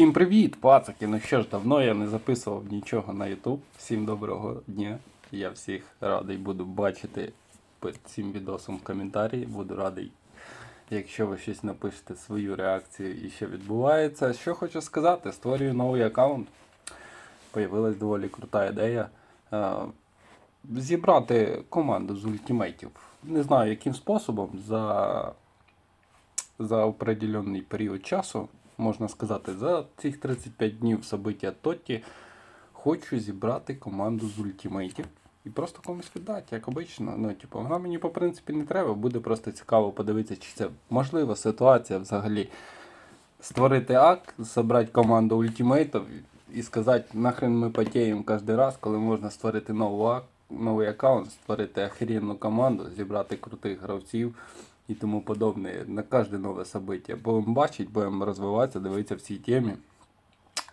Всім привіт, пацаки! Ну що ж, давно я не записував нічого на YouTube. Всім доброго дня. Я всіх радий буду бачити під цим відосом в коментарі. Буду радий, якщо ви щось напишете свою реакцію і що відбувається. Що хочу сказати, створюю новий аккаунт. Появилась доволі крута ідея. е, Зібрати команду з ультимейтів. Не знаю, яким способом за за определенний період часу, можна сказати, за цих 35 днів собиття Тотті, хочу зібрати команду з ультимейтів і просто комусь віддати, як обично. Ну, типу, вона мені по принципі не треба, буде просто цікаво подивитися, чи це можлива ситуація взагалі. Створити ак, зібрати команду ультимейтів і сказати, нахрен ми потіємо кожен раз, коли можна створити нову ак, новий аккаунт, створити охеренну команду, зібрати крутих гравців і тому подобне на кожне нове событие. Будемо бачити, будемо розвиватися, дивитися в цій темі.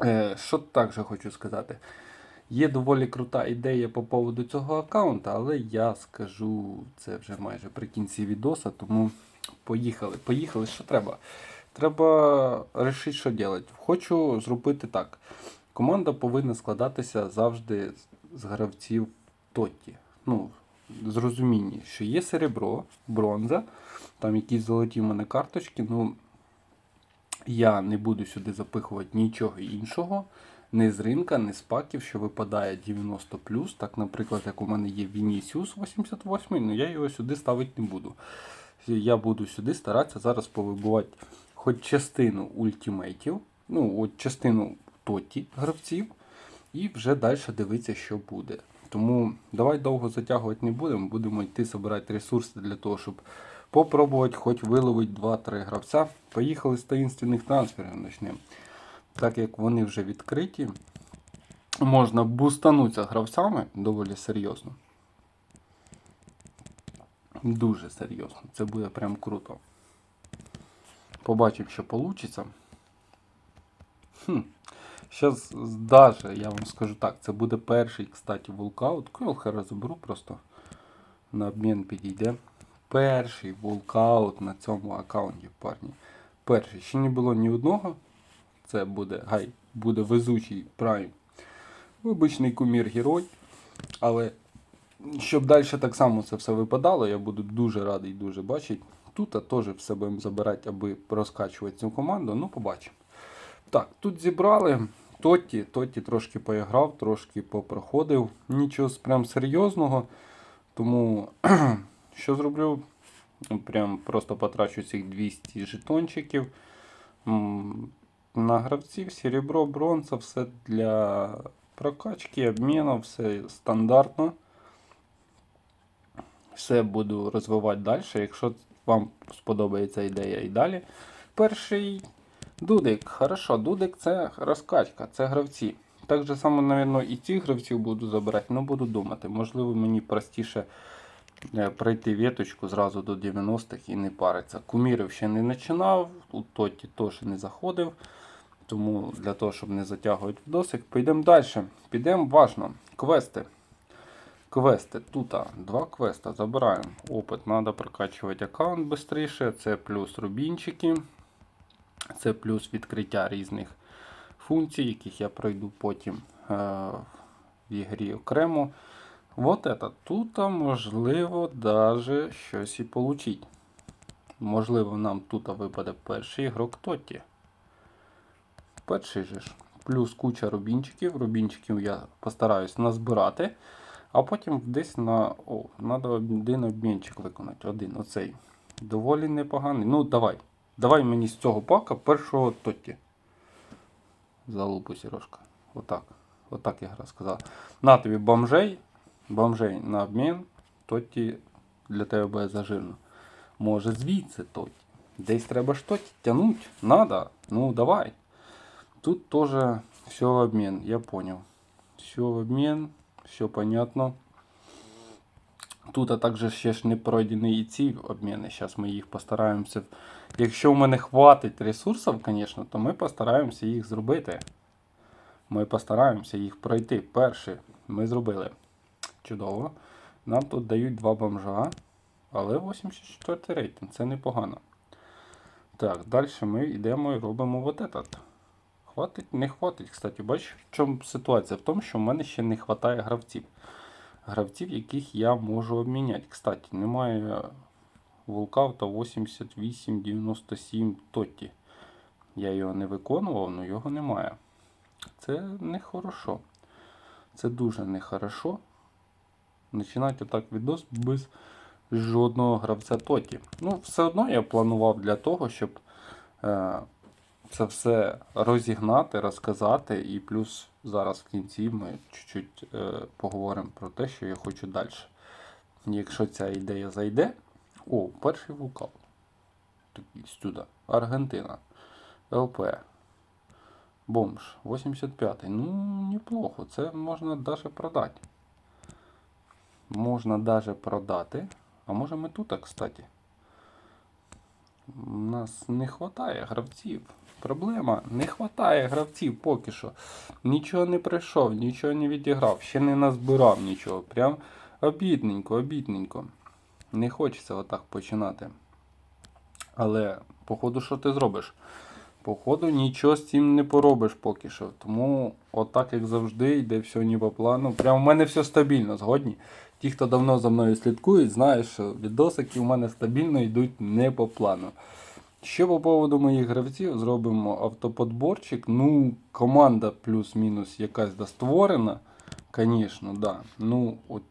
Е, що також хочу сказати? Є доволі крута ідея по поводу цього аккаунта, але я скажу це вже майже при кінці відоса, тому поїхали. Поїхали, що треба? Треба вирішити, що робити. Хочу зробити так. Команда повинна складатися завжди з- гравців Тотті. Ну, з розуміння, що є серебро, бронза, там якісь золоті в мене карточки. Ну, я не буду сюди запихувати нічого іншого. Не з ринка, не з паків, що випадає 90 Так, наприклад, як у мене є Vinicius 88, ну я його сюди ставити не буду. Я буду сюди старатися зараз повибивати хоч частину ультимейтів, ну, от частину тоті гравців, і вже далі дивитися, що буде. Тому давай довго затягувати не будемо, будемо йти збирати ресурси для того, щоб попробувати хоч виловити 2-3 гравця. Поїхали з таїнственних трансферів почнемо. Так як вони вже відкриті, можна бустанутися гравцями доволі серйозно. Дуже серйозно. Це буде прям круто. Побачимо, що вийде. Хм. Зараз даже, я вам скажу так, це буде перший, кстати, вулкаут. Квілхера заберу просто на обмін підійде. Перший вулкаут на цьому аккаунті, парні. Перший. Ще не було ні одного. Це буде, гай, буде везучий прайм. Обичний кумір герой. Але щоб далі так само це все випадало, я буду дуже радий дуже бачити. Тут теж все будемо забирати, аби розкачувати цю команду. Ну, побачимо. Так, тут зібрали. Тотті, Тотті трошки поіграв, трошки попроходив. Нічого прям серйозного. Тому що зроблю? Ну, Прям просто потрачу цих 200 жетончиків. На гравців серебро, бронза, все для прокачки, обміну, все стандартно. Все буду розвивати далі. Якщо вам сподобається ідея і далі. Перший Дудик. Хорошо, Дудик це розкачка, це гравці. Так же само, мабуть, і цих гравців буду забирати, але буду думати. Можливо, мені простіше е, пройти віточку зразу до 90-х і не париться. Кумірів ще не починав, у Тоті теж не заходив. Тому для того, щоб не затягувати досик, підемо далі. Підемо важно. Квести. Квести. Тут два квеста забираємо. Опит, треба прокачувати аккаунт швидше. Це плюс рубінчики. Це плюс відкриття різних функцій, яких я пройду потім е, в ігрі окремо. Вот это. Тут можливо даже щось і получить. Можливо, нам тут випаде перший ігрок Тотті. Перший же ж. Плюс куча рубінчиків. Рубінчиків я постараюсь назбирати. А потім десь на. О, треба один обмінчик виконати. Один. Оцей. Доволі непоганий. Ну, давай. Давай мені з цього пака першого Тотті. Залупу Сережка. Отак. Отак я гра сказав. На тобі бомжей. Бомжей на обмін. Тотті для тебе буде зажирно. Може звідси Тотті. Десь треба ж Тотті тянуть. Надо. Ну давай. Тут тоже все в обмен, я понял. Все в обмен, все понятно. Тут а також ще ж не пройдені і ці обміни. Зараз ми їх постараємося. Якщо в мене хватить ресурсів, звісно, то ми постараємося їх зробити. Ми постараємося їх пройти. Перший ми зробили. Чудово. Нам тут дають два бомжа, але 84 рейтинг, це непогано. Так, далі ми йдемо і робимо вот этот. Хватить, не хватить. Кстати, бачиш, в чому ситуація? В тому, що в мене ще не вистачає гравців. Гравців, яких я можу обміняти. Кстати, немає Волкаута 88-97 Тотті. Я його не виконував, але його немає. Це нехорошо. Це дуже нехорошо. Починати так відос без жодного гравця Тоті. Ну, все одно я планував для того, щоб е, це все розігнати, розказати. І плюс зараз в кінці ми чуть-чуть е, поговоримо про те, що я хочу далі. Якщо ця ідея зайде. О, перший вулкан. Такий сюди. Аргентина. ЛП. Бомж. 85-й. Ну, неплохо. Це можна навіть продати. Можна навіть продати. А може ми тут, кстати. У нас не вистачає гравців. Проблема, не вистачає гравців поки що. Нічого не прийшов, нічого не відіграв, ще не назбирав нічого. Прям обідненько, обідненько. Не хочеться отак починати. Але, походу, що ти зробиш? Походу, нічого з цим не поробиш поки що. Тому, отак, як завжди, йде все не по плану. Прям в мене все стабільно, згодні. Ті, хто давно за мною слідкують, знають, що відосики у мене стабільно йдуть не по плану. Ще по поводу моїх гравців зробимо автоподборчик. Ну, команда плюс-мінус якась да створена. Звісно, да. Ну, от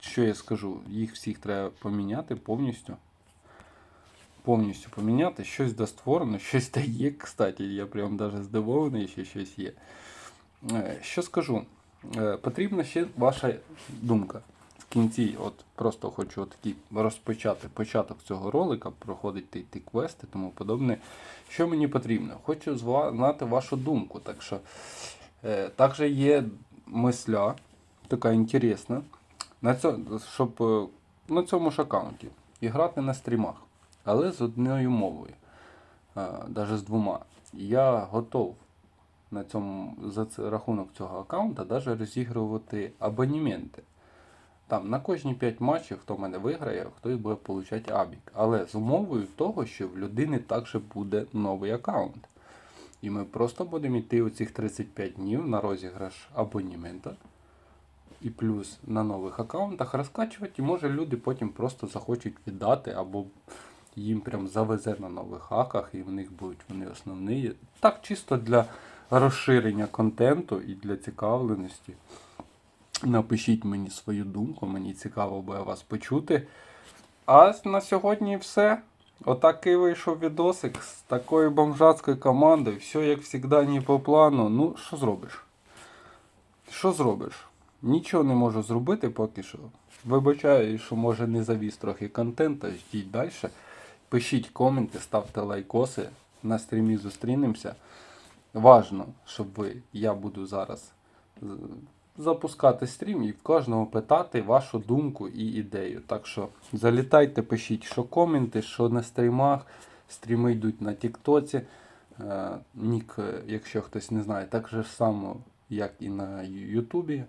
що я скажу, їх всіх треба поміняти повністю. Повністю поміняти. Щось да створено, щось та є, кстати. Я прям даже здивований, що щось є. Е, Що скажу? Е, Потрібна ще ваша думка. Кінці, от просто хочу такий розпочати початок цього ролика, проходити ті квести, тому подобне. Що мені потрібно? Хочу знати вашу думку. Так що, е, також є мисля, така інтересна, на цьому, щоб е, на цьому ж аккаунті і грати на стрімах, але з одною мовою, навіть з двома. Я готов на цьому за рахунок цього аккаунта даже розігрувати абонементи. Там на кожні 5 матчів, хто мене виграє, хтось буде получати абік. Але з умовою того, що в людини також буде новий аккаунт. І ми просто будемо йти у цих 35 днів на розіграш абонемента. І плюс на нових аккаунтах розкачувати, і може люди потім просто захочуть віддати, або їм прям завезе на нових хаках, і в них будуть вони основні. Так, чисто для розширення контенту і для цікавленості. Напишіть мені свою думку, мені цікаво буде вас почути. А на сьогодні все. Отакий вийшов відосик з такою бомжацькою командою. Все як завжди не по плану. Ну, що зробиш? Що зробиш? Нічого не можу зробити поки що. Вибачаю, що може не завіз трохи контента, ждіть далі. Пишіть коменти, ставте лайкоси. На стрімі зустрінемося. Важно, щоб ви, я буду зараз з- запускати стрім і в кожного питати вашу думку і ідею. Так що залітайте, пишіть, що коменти, що на стрімах. Стріми йдуть на Тіктоці. Е, Нік, е, якщо хтось не знає, так же само, як і на Ютубі.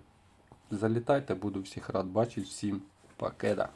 Залітайте, буду всіх рад бачити. Всім покеда.